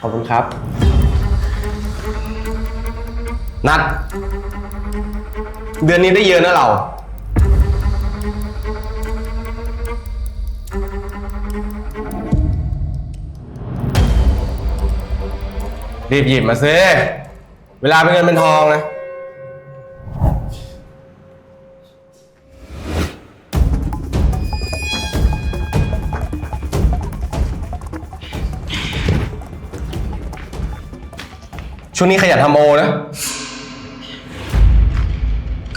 ขอบคุณครับ นัด เดือนนี้ได้เยอะนะเรา รีบหยิบมาซิเวลาเป็นเงินเป็นทองนะ ช่วงนี้ขยันทำโอนะ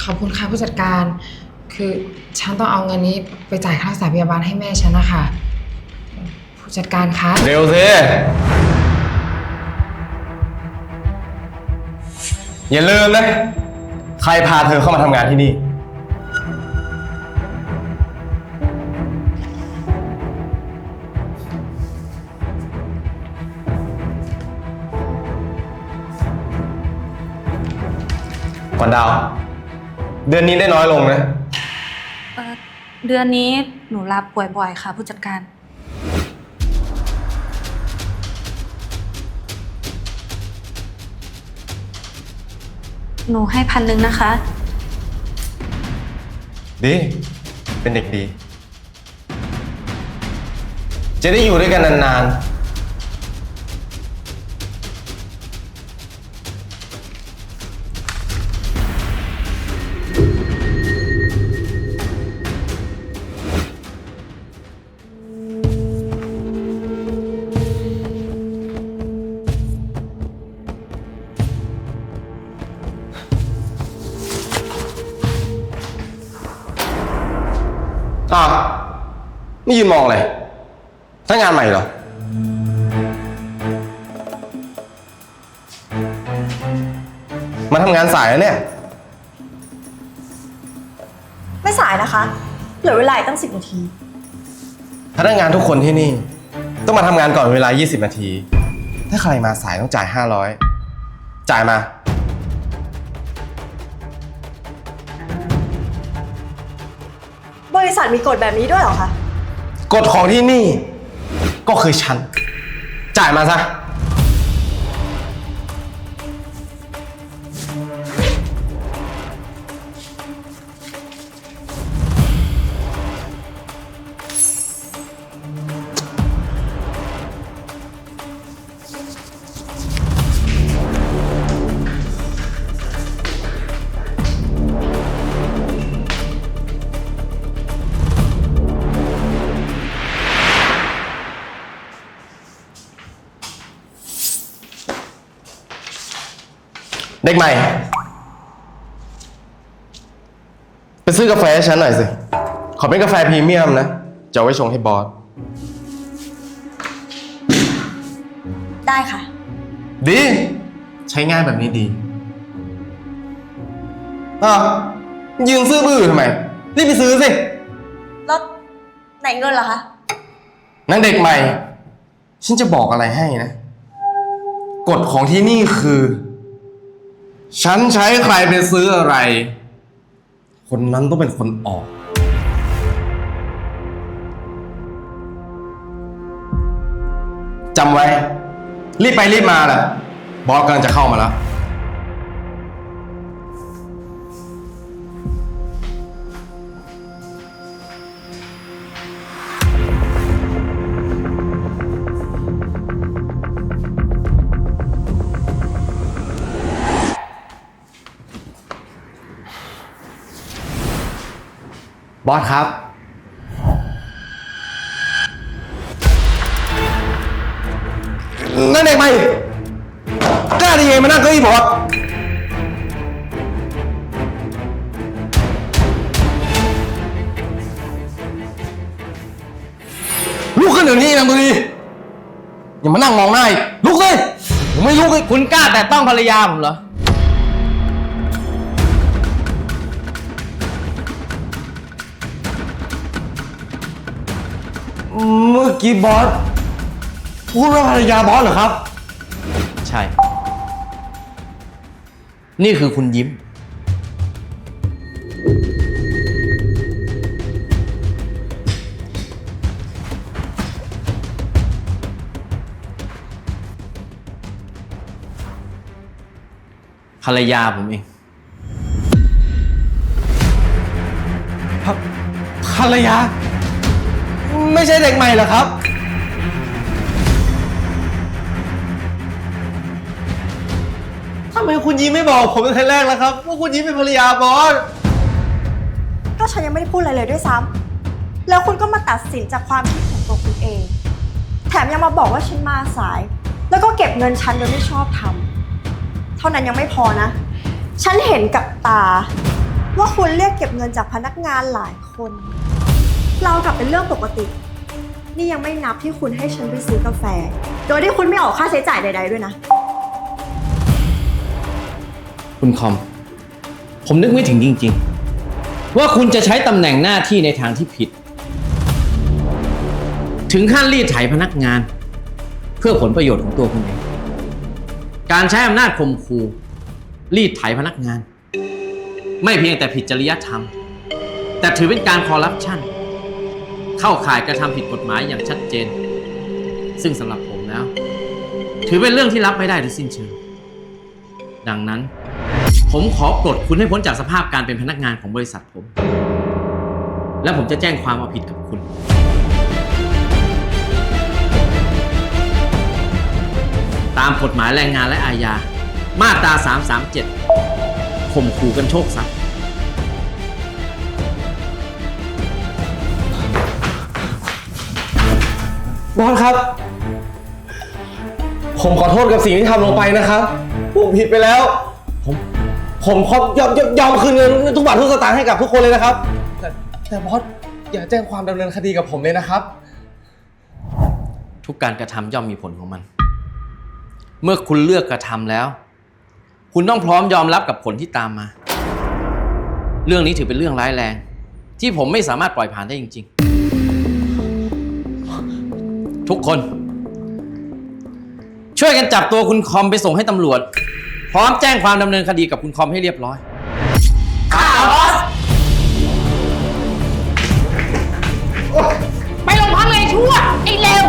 ขอบคุณค่ะผู้จัดการ คือฉันต้องเอาเงินนี้ไปจ่ายค่ารักษาพยาบาลให้แม่ฉันนะคะ ผู้จัดการคะ เร็วสิอย่าลืมนะ ใครพาเธอเข้ามาทำงานที่นี่ ก่อนดาว เดือนนี้ได้น้อยลงนะ เอ่อเดือนนี้หนูลาป่วยบ่อยค่ะ ผู้จัดการ หนูให้พันหนึ่งนะคะ ดี เป็นเด็กดี จะได้อยู่ด้วยกันนานๆ ไม่ยืนมองเลยถ้างานใหม่เหรอ มาทำงานสายแล้วเนี่ย ไม่สายนะคะ เหลือเวลาอีกตั้งสิบนาที พนักงานทุกคนที่นี่ ต้องมาทำงานก่อนเวลา 20 นาที ถ้าใครมาสายต้องจ่าย 500 จ่ายมา บริษัทมีกฎแบบนี้ด้วยเหรอคะ กฎของที่นี่ ก็คือฉัน จ่ายมาซะ ด็กใหม่ ไปซื้อกาแฟให้ฉันหน่อยสิ ขอเป็นกาแฟพรีเมียมนะ จะเอาไว้ชงให้บอส ได้ค่ะ ดี ใช้ง่ายแบบนี้ดีอะยืนซื้อบื้อทำไม รีบไปซื้อสิ แล้วไหนเงินล่ะคะ นางเด็กใหม่ ฉันจะบอกอะไรให้นะ กฎของที่นี่คือ ฉันใช้ใครไปซื้ออะไร คนนั้นต้องเป็นคนออก จำไว้ รีบไปรีบมาแหละบอสกำลังจะเข้ามาแล้ว บอสครับ นั่นเด็กใหมกล้าได้ยังไงมานั่งเก้าอี้บอสลุกขึ้นเดี๋ยวนี้นางบุรีอย่ามานั่งมองหน้าอีกลุกเลยผมไม่ลุกเลยคุณกล้าแต่ต้องภรรยาผมเหรอ เมื่อกี้บอสพูดว่าภรรยาบอสเหรอครับ ใช่ นี่คือคุณยิ้ม ภรรยาผมเอง ภรรยา ไม่ใช่เด็กใหม่เหรอครับ ทำไมคุณยิ้มไม่บอกผมตั้งแต่แรกแล้วครับ ว่าคุณยิ้มเป็นภรรยาบอส ก็ฉันยังไม่ได้พูดอะไรเลยด้วยซ้ำแล้วคุณก็มาตัดสินจากความคิดของตัวคุณเอง แถมยังมาบอกว่าฉันมาสาย แล้วก็เก็บเงินฉันโดยไม่ชอบทำเท่านั้นยังไม่พอนะ ฉันเห็นกับตา ว่าคุณเรียกเก็บเงินจากพนักงานหลายคน เรากลับเป็นเรื่องปกติ นี่ยังไม่นับที่คุณให้ฉันไปซื้อกาแฟ โดยที่คุณไม่ออกค่าใช้จ่ายใด ๆ ด้วยนะ คุณคอม ผมนึกไม่ถึงจริง ๆ ว่าคุณจะใช้ตำแหน่งหน้าที่ในทางที่ผิด ถึงขั้นรีดไถพนักงาน เพื่อผลประโยชน์ของตัวคุณเอง การใช้อำนาจข่มขู่รีดไถพนักงาน ไม่เพียงแต่ผิดจริยธรรม แต่ถือเป็นการคอร์รัปชัน เข้าข่ายกระทำผิดกฎหมายอย่างชัดเจน ซึ่งสำหรับผมแล้ว ถือเป็นเรื่องที่รับไม่ได้โดยสิ้นเชิง ดังนั้น ผมขอปลดคุณให้พ้นจากสภาพการเป็นพนักงานของบริษัทผม และผมจะแจ้งความเอาผิดกับคุณ ตามกฎหมายแรงงานและอาญามาตรา337ข่มขู่กันโชคทรัพย์ บอสครับ ผมขอโทษกับสิ่งที่ทำลงไปนะครับ ผมผิดไปแล้ว ผมผมขอยอมยอมยอมคืนเงินทุกบาททุกสตางค์ให้กับทุกคนเลยนะครับ แต่แต่บอสอย่าแจ้งความดำเนินคดีกับผมเลยนะครับ ทุกการกระทำย่อมมีผลของมัน เมื่อคุณเลือกกระทำแล้ว คุณต้องพร้อมยอมรับกับผลที่ตามมา เรื่องนี้ถือเป็นเรื่องร้ายแรง ที่ผมไม่สามารถปล่อยผ่านได้จริง ๆ ทุกคน ช่วยกันจับตัวคุณคอมไปส่งให้ตำรวจ พร้อมแจ้งความดำเนินคดีกับคุณคอมให้เรียบร้อยไปโรงพักเลยชั่ว ไอ้เลว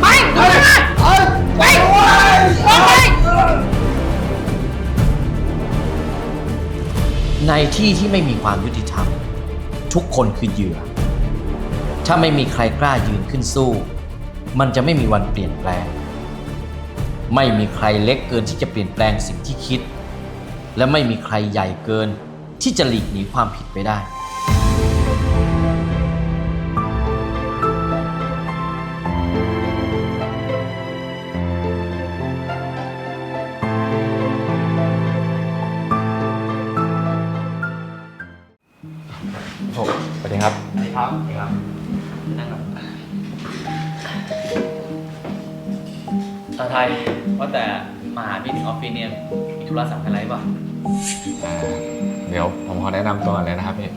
ไปไปไปไป ในที่ที่ไม่มีความยุติธรรม ทุกคนคือเหยื่อ ถ้าไม่มีใครกล้ายืนขึ้นสู้ มันจะไม่มีวันเปลี่ยนแปลง ไม่มีใครเล็กเกินที่จะเปลี่ยนแปลงสิ่งที่คิด และไม่มีใครใหญ่เกินที่จะหลีกหนีความผิดไปได้ ธุระสำคัญอะไรป่ะเดี๋ยวผมขอแนะนำตัวก่อนเลยนะครับพี่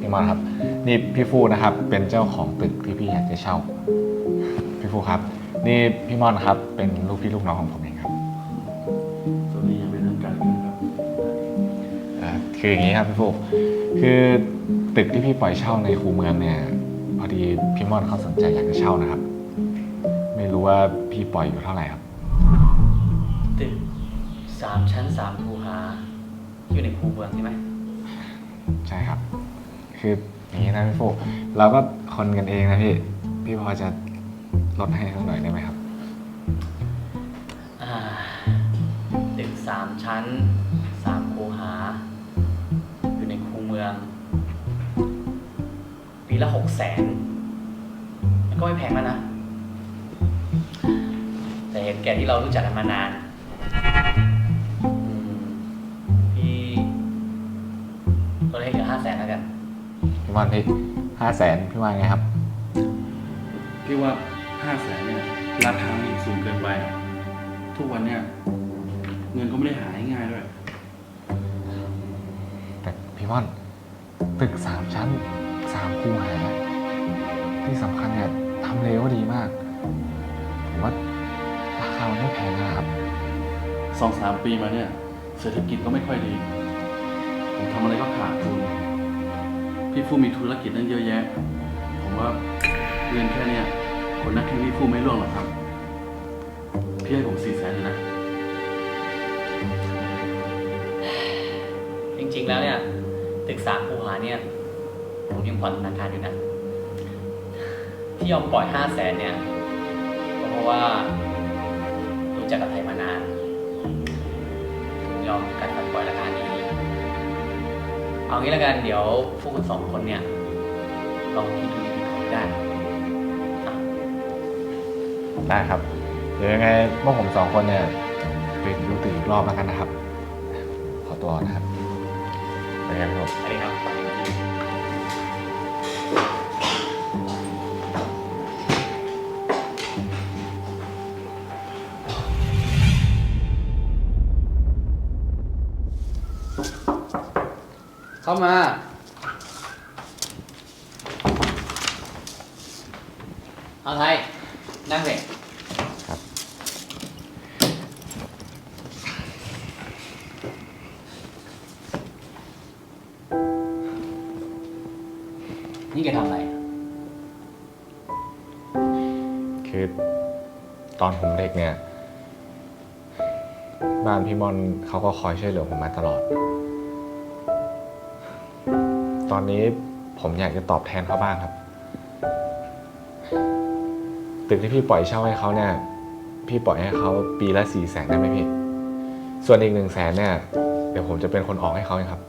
พี่มอนครับ นี่พี่ฟูนะครับ เป็นเจ้าของตึกที่พี่อยากจะเช่า พี่ฟูครับ นี่พี่มอนครับ เป็นลูกพี่ลูกน้องของผมเองครับสวัสดีอย่างเป็นทางการนะครับเอ่อคืออย่างนี้ครับพี่ฟูคือตึกที่พี่ปล่อยเช่าในคูเมืองเนี่ย พอดีพี่มอนเขาสนใจอยากจะเช่านะครับ ไม่รู้ว่าพี่ปล่อยอยู่เท่าไหร่ครับตึกสามชั้นสามคูหา อยู่ในคูเมืองใช่ไหมใช่ครับ คืออย่างนี้นะพี่ฟูเราก็คนกันเองนะพี่ พี่พอจะลดให้สักหน่อยได้ไหมครับ อ่าตึกสามชั้นสามคูหา อยู่ในคูเมือง ปีละหกแสนก็ไม่แพงแล้วนะ แต่เห็นแก่ที่เรารู้จักกันมานาน มอนพี่ห้าแสนพี่ว่าไงครับ พี่ว่าห้าแสนเนี่ยราคามันสูงเกินไปอะทุกวันเนี่ย เงินก็ไม่ได้หาง่ายๆด้วย แต่พี่ม่อนตึกสามชั้นสามคูหา ที่สำคัญเนี่ยทำเลก็ดีมากผมว่าราคามันไม่แพงนะครับสองสามปีมาเนี่ย เศรษฐกิจก็ไม่ค่อยดี ผมทำอะไรก็ขาดทุน พี่ฟู่มีธุรกิจนั่นเยอะแยะ ผมว่าเงินแค่เนี้ยคนนักแข่งพี่ฟู่ไม่ร่วงหรอกครับ พี่ให้ผมสี่แสนเลยนะ จริงๆแล้วเนี่ยตึกสามคูหาเนี่ยผมยังผ่อนธนาคารอยู่นะ ที่ยอมปล่อยห้าแสนเนี่ยก็เพราะว่ารู้จักกับไทยมานานถึงยอมกัดฟันปล่อยราคานี้ เอางี้แล้วกันเดี๋ยวพวกคุณสองคนเนี่ยลองคิดดูดีๆของได้นะอะได้ครับ เดี๋ยวยังไงพวกผมสองคนเนี่ยไปดูตึกอีกรอบแล้วกันนะครับ ขอตัวก่อนนะครับไปกันครับอันนี้ครับ เข้ามา เอาไทย นั่งเลยครับนี่แกทำอะไรอะคือตอนผมเด็กเนี่ย บ้านพี่มอนเขาก็คอยช่วยเหลือผมมาตลอด ตอนนี้ผมอยากจะตอบแทนเขาบ้างครับ ตึกที่พี่ปล่อยเช่าให้เขาเนี่ย พี่ปล่อยให้เขาปีละสี่แสนได้ไหมพี่ ส่วนอีกหนึ่งแสนเนี่ย เดี๋ยวผมจะเป็นคนออกให้เขาเองครับ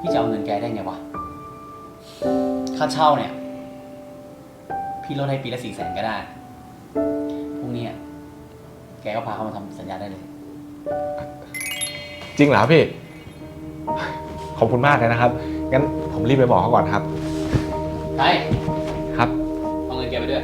พี่จะเอาเงินแกได้ไงวะ ค่าเช่าเนี่ย พี่ลดให้ปีละสี่แสนก็ได้ พรุ่งนี้อะแกก็พาเขามาทำสัญญาได้เลย จริงเหรอครับพี่ ขอบคุณมากเลยนะครับ งั้นผมรีบไปบอกเขาก่อนครับไปครับ เอาเงินแกไปด้วย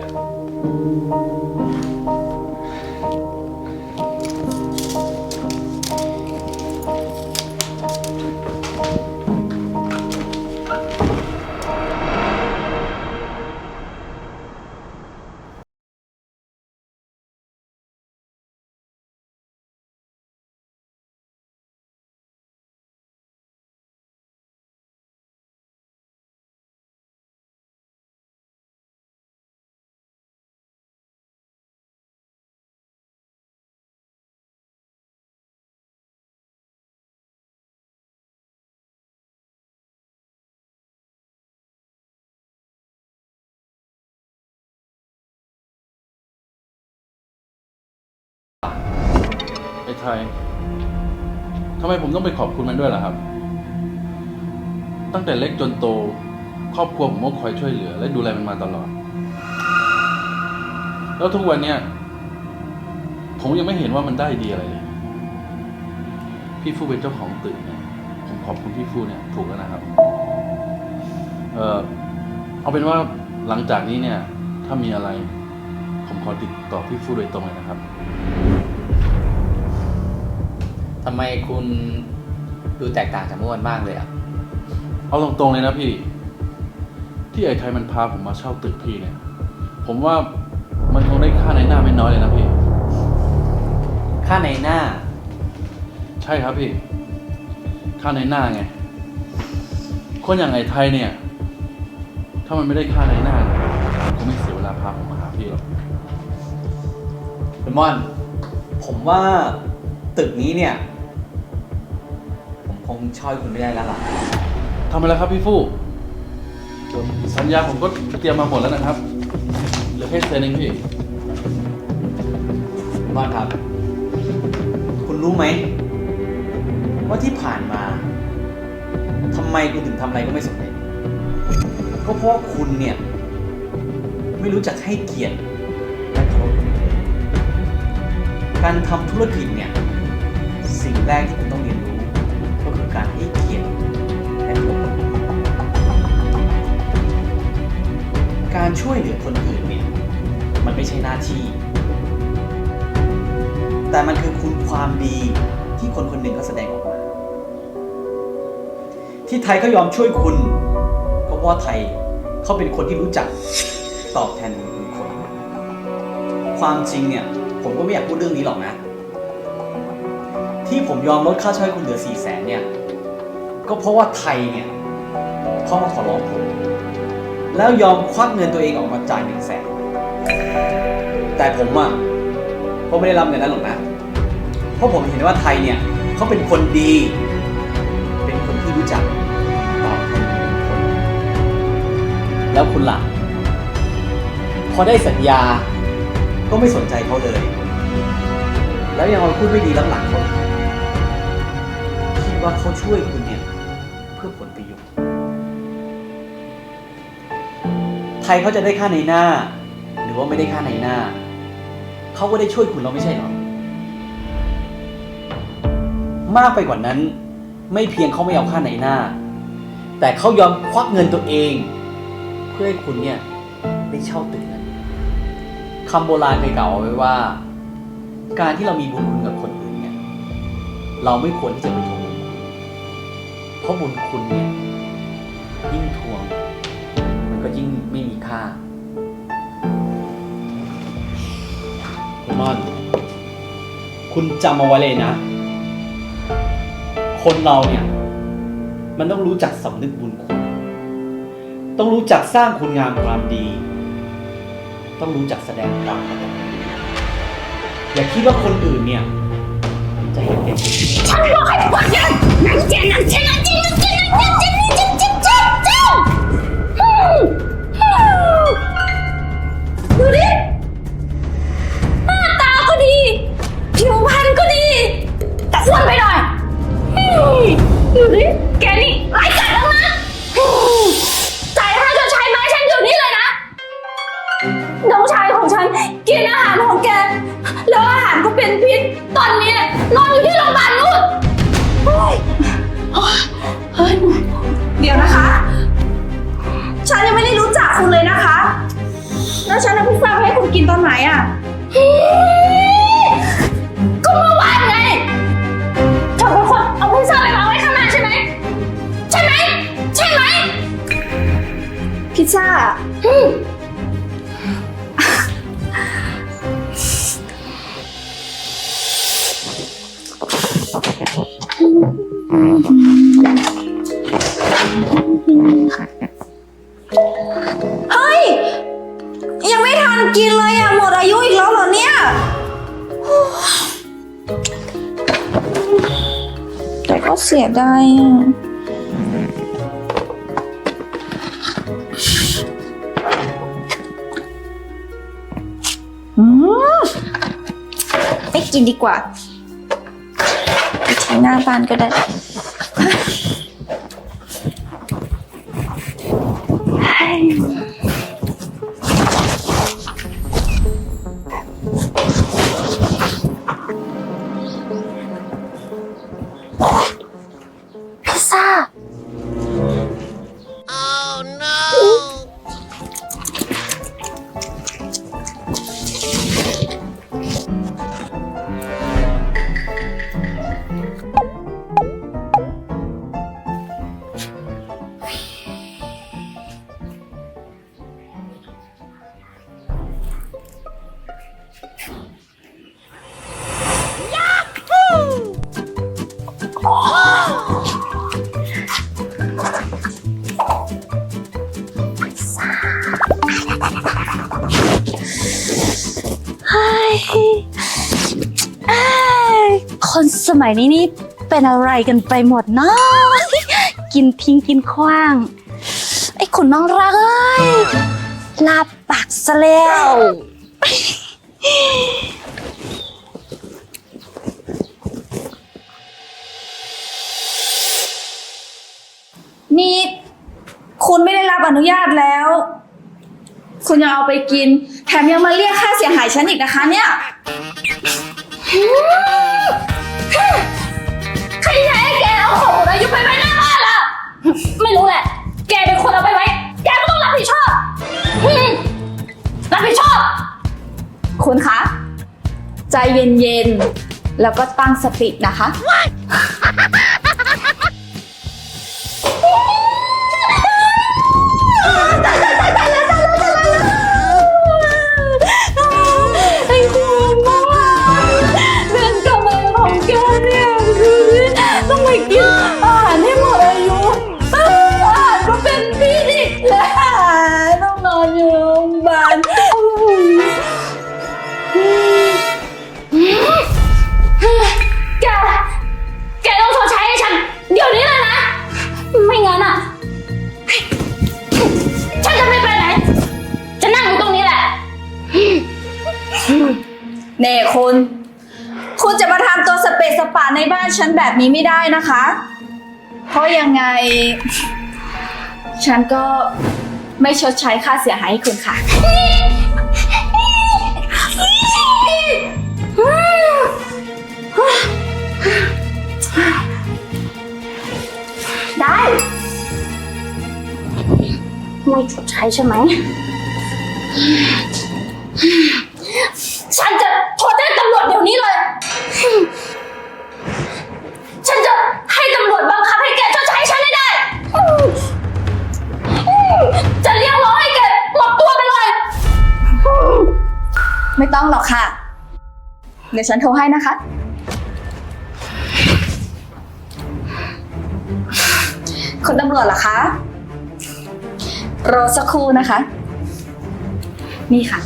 ไอ้ไทยทำไมผมต้องไปขอบคุณมันด้วยล่ะครับ ตั้งแต่เล็กจนโต ครอบครัวผมก็คอยช่วยเหลือ และดูแลมันมาตลอด แล้วทุกวันเนี้ยผมยังไม่เห็นว่ามันได้ดีอะไรเลย พี่ฟูเป็นเจ้าของตึกเนี่ย ผมขอบคุณพี่ฟูเนี่ยถูกแล้วนะครับ เออเอาเป็นว่าหลังจากนี้เนี่ย ถ้ามีอะไร ผมขอติดต่อพี่ฟูโดยตรงเลยนะครับ ทำไมคุณดูแตกต่างจากเมื่อวันมากเลยอะเอาตรงๆเลยนะพี่ ที่ไอ้ไทยมันพาผมมาเช่าตึกพี่เนี่ย ผมว่ามันคงได้ค่าในหน้าไม่น้อยเลยนะพี่ ค่าในหน้า ใช่ครับพี่ ค่าในหน้าไง คนอย่างไอ้ไทยเนี่ย ถ้ามันไม่ได้ค่าในหน้าเนี่ยมันคงไม่เสียเวลาพาผมมาหาพี่หรอกคุณม่อน ผมว่าตึกนี้เนี่ยผม คงช่อยคุณไม่ได้แล้วล่ะ ทำไปแล้วครับพี่ฟู่สัญญาผมก็เตรียมมาหมดแล้วนะครับ เหลือแค่เซ็นเองพี่ คุณม่อนครับ คุณรู้ไหม ว่าที่ผ่านมาทำไมคุณถึงทำอะไรก็ไม่สำเร็จ ก็เพราะว่าคุณเนี่ย ไม่รู้จักให้เกียรติและเคารพคนอื่นการทำธุรกิจเนี่ย สิ่งแรกที่คุณต้องารให้เกียรติและเคารพคนการช่วยเหลือคนอื่นเนี่ยมันไม่ใช่หน้าที่ แต่มันคือคุณความดีที่คนคนหนึ่งเขาแสดงออกมา ที่ไทยก็ยอมช่วยคุณ ก็เพราะไทยเขาเป็นคนที่รู้จักตอบแทนบุคุณคน ความจริงเนี่ยผมก็ไม่อยากพูดเรื่องนี้หรอกนะ ที่ผมยอมลดค่าเช่าให้คุณเหลือสี่แสนเนี่ย ก็เพราะว่าไทยเนี่ยเขามาขอร้องผมแล้วยอมควักเงินตัวเองออกมาจ่ายหนึ่งแสนแต่ผมอะก็ไม่ได้รับเงินนั้นหรอกนะ เพราะผมเห็นว่าไทยเนี่ยเขาเป็นคนดี เป็นคนที่รู้จักตอบแทนคุณแล้วคุณล่ะ พอได้สัญญาก็ไม่สนใจเขาเลย แล้วยังมาพูดไม่ดีรับหลังเขาคิดว่าเขาช่วยคุณ ไทยเขาจะได้ค่าในหน้า หรือว่าไม่ได้ค่าในหน้า เขาก็ได้ช่วยคุณเราไม่ใช่หรอ มากไปกว่านั้น ไม่เพียงเขาไม่เอาค่าในหน้า แต่เขายอมควักเงินตัวเอง เพื่อให้คุณเนี่ยได้เช่าตึกนั้นคำโบราณเคยกล่าวเอาไว้ว่า การที่เรามีบุญคุณกับคนอื่นเนี่ยเราไม่ควรที่จะไปทวงบุญคุณเพราะบุญคุณเนี่ยยิ่งทวง ก็ยิ่งไม่มีค่า คุณม่อน คุณจำเอาไว้เลยนะ คนเราเนี่ย มันต้องรู้จักสำนึกบุญคุณ ต้องรู้จักสร้างคุณงามความดี ต้องรู้จักแสดงความกตัญญูอย่าคิดว่าคนอื่นเนี่ย จะเห็นแก่ตัวดู เดี๋ยวนะคะ ฉันยังไม่ได้รู้จักคุณเลยนะคะ แล้วฉันเอาพิซซ่าไปให้คุณกินตอนไหนอะก็เมื่อวานไงเธอเป็นคนเอาพิซซ่าไปวางไว้ข้างหน้าใช่ไหม ใช่ไหม ใช่ไหม พิซซ่าอื สียดายอะไม่กินดีกว่าไปทิ้งหน้าบ้านก็ได้ มัยนี้นี่เป็นอะไรกันไปหมดเนาะกินทิ้งกินขว้าง ไอ้คุณน้องรักเอ้ยลาปากซะแล้วนี่คุณไม่ได้รับอนุญาตแล้ว คุณยังเอาไปกิน แถมยังมาเรียกค่าเสียหายฉันอีกนะคะเนี่ย ใครใช้ให้แกเอาของหมดอายุไปไว้หน้าบ้านล่ะ ไม่รู้แหละ แกเป็นคนเอาไปไว้ แกก็ต้องรับผิดชอบอืมรับผิดชอบ คุณคะ ใจเย็นๆ แล้วก็ตั้งสตินะคะ นี้ไม่ได้นะคะ เพราะยังไง ฉันก็ไม่ชดใช้ค่าเสียหายให้คุณค่ะ ได้ ไม่ชดใช้ใช่ไหม เดี๋ยวฉันโทรให้นะคะคุณตำรวจเหรอคะ รอสักครู่นะคะ นี่ค่ะ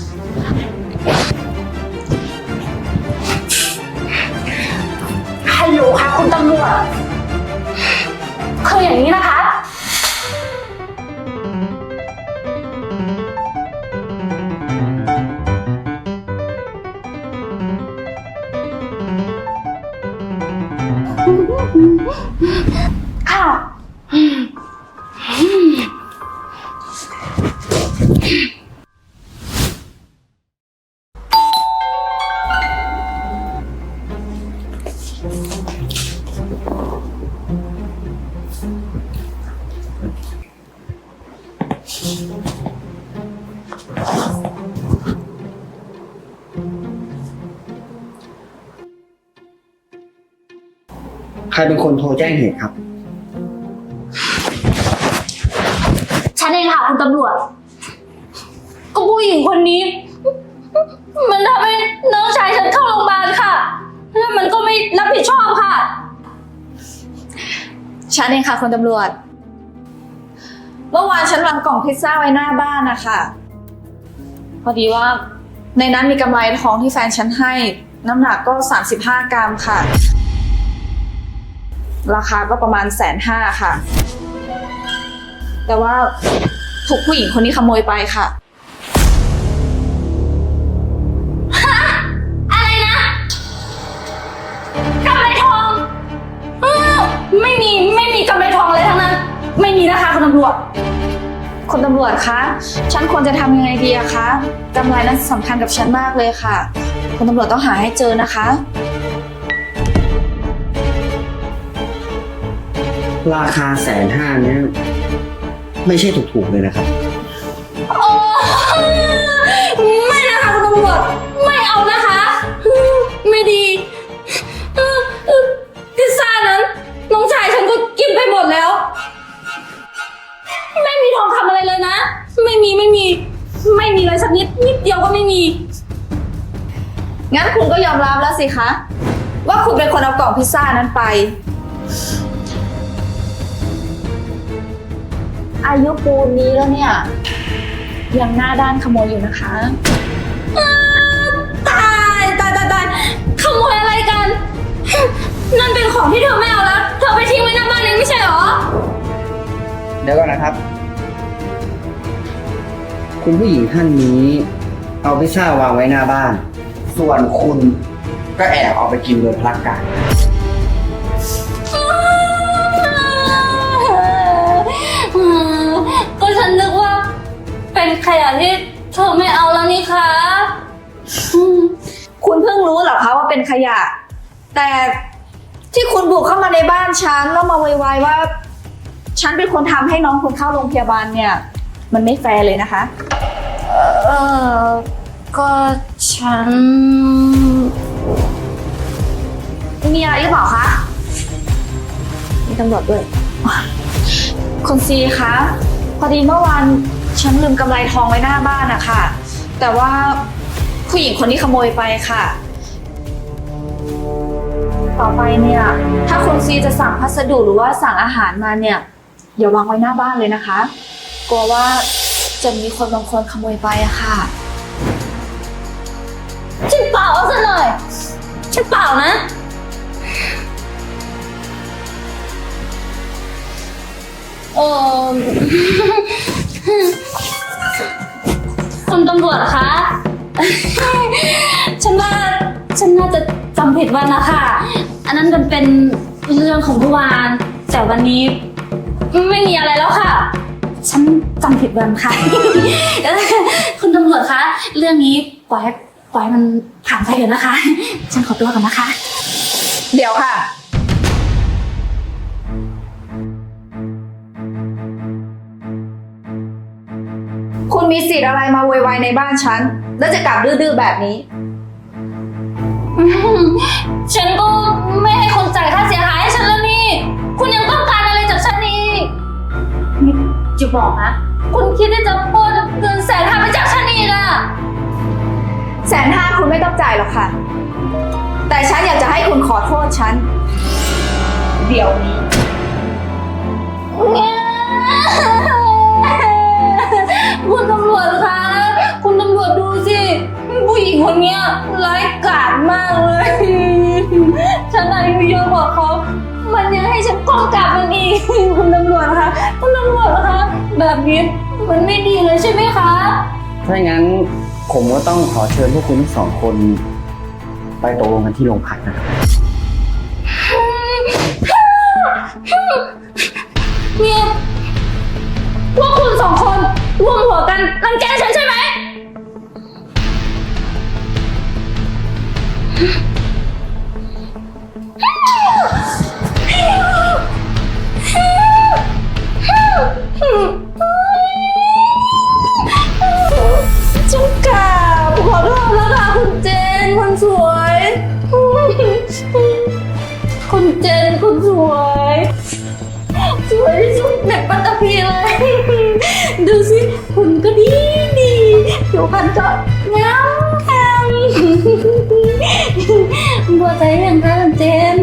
ฮัลโหลค่ะคุณตำรวจคืออย่างนี้นะคะค่ะ โทรแจ้งเหตุครับ ฉันเองค่ะคุณตำรวจ ก็ผู้หญิงคนนี้ มันทำให้น้องชายฉันเข้าโรงพยาบาลค่ะ แล้วมันก็ไม่รับผิดชอบค่ะ ฉันเองค่ะคุณตำรวจ เมื่อวานฉันวางกล่องพิซซ่าไว้หน้าบ้านนะคะพอดีว่าในนั้นมีกำไรทองที่แฟนฉันให้ น้ำหนักก็ 35 กรัมค่ะ ราคาก็ประมาณแสนห้าค่ะ แต่ว่าถูกผู้หญิงคนนี้ขโมยไปค่ะอะไรนะกำไรทองเออไม่มีไม่มีกำไรทองอะไรทั้งนั้น ไม่มีนะคะคุณตำรวจ คุณตำรวจคะ ฉันควรจะทำยังไงดีอะคะกำไรนั้นสำคัญกับฉันมากเลยค่ะ คุณตำรวจต้องหาให้เจอนะคะ ราคาแสนห้าเนี่ยไม่ใช่ถูกๆเลยนะครับ โอ้ไม่นะคะคุณตำรวจไม่เอานะคะ ไม่ดีพิซซ่านั้นน้องชายฉันก็กินไปหมดแล้ว ไม่มีทองคำอะไรเลยนะ ไม่มีไม่มี ไม่มีเลยสักนิดนิดเดียวก็ไม่มี งั้นคุณก็ยอมรับแล้วสิคะ ว่าคุณเป็นคนเอากล่องพิซซ่านั้นไป อายุปูนนี้แล้วเนี่ย ยังหน้าด้านขโมยอยู่นะคะ ตายตายตายตายขโมยอะไรกัน นั่นเป็นของที่เธอไม่เอาแล้ว เธอไปทิ้งไว้หน้าบ้านเองไม่ใช่เหรอ เดี๋ยวก่อนนะครับ คุณผู้หญิงท่านนี้ เอาพิซซ่าวางไว้หน้าบ้าน ส่วนคุณก็แอบเอาไปกินโดยพลักการ ฉันนึกว่า เป็นขยะที่เธอไม่เอาแล้วนี่คะคุณเพิ่งรู้เหรอคะว่าเป็นขยะ แต่ที่คุณบุกเข้ามาในบ้านฉันแล้วมาไวายว่า ฉันเป็นคนทำให้น้องคุณเข้าโรงพยาบาลเนี่ย มันไม่แฟร์เลยนะคะ เออก็ฉัน มีอะไรหรือเปล่าคะ มีตำรวจด้วย คุณซีคะ พอดีเมื่อวานฉันลืมกำไรทองไว้หน้าบ้านอะค่ะ แต่ว่าผู้หญิงคนที่ขโมยไปค่ะ ต่อไปเนี่ย ถ้าคุณซีจะสั่งพัสดุหรือว่าสั่งอาหารมาเนี่ยอย่าวางไว้หน้าบ้านเลยนะคะ กลัวว่าจะมีคนบางคนขโมยไปอะค่ะ ฉันเปล่าซะหน่อยฉันเปล่านะ เออ คุณตำรวจคะ ฉันว่าฉันน่าจะจำผิดวันนะค่ะ อันนั้นมันเป็นเรื่องของเมื่อวาน แต่วันนี้ ไม่มีอะไรแล้วค่ะ ฉันจำผิดวันค่ะ คุณตำรวจคะ เรื่องนี้ปล่อยให้ปล่อยให้มันผ่านไปเถอะนะคะ ฉันขอตัวก่อนนะคะ เดี๋ยวค่ะ คุณมีสิทธิ์อะไรมาโวยวายในบ้านฉัน แล้วจะกลับดื้อๆแบบนี้อืมฉันก็ไม่ให้คนจ่ายค่าเสียหายให้ฉันแล้วนี่ คุณยังต้องการอะไรจากฉันอีกนี่จะบอกนะ คุณคิดที่จะปล้นเงินแสนห้าไปจากฉันอีกอะแสนห้าคุณไม่ต้องจ่ายหรอกค่ะ แต่ฉันอยากจะให้คุณขอโทษฉัน เดี๋ยวนี้ คุณตำรวจคะคุณตำรวจดูสิ ผู้หญิงคนเนี้ยร้ายกาจมากเลย ฉันอายุเยอะกว่าเขามันยังให้ฉันก้มกราบมันอีกคุณตำรวจคะคุณตำรวจคะแบบนี้มันไม่ดีเลยใช่ไหมคะถ้าอย่างนั้นผมก็ต้องขอเชิญพวกคุณทั้งสองคน ไปตกลงกันที่โรงพักนะครับเนี่ยพวกคุณสองคน ร่วมหัวกันรั ผิวพรรก็งามงามบัวใจยังค่ะเจน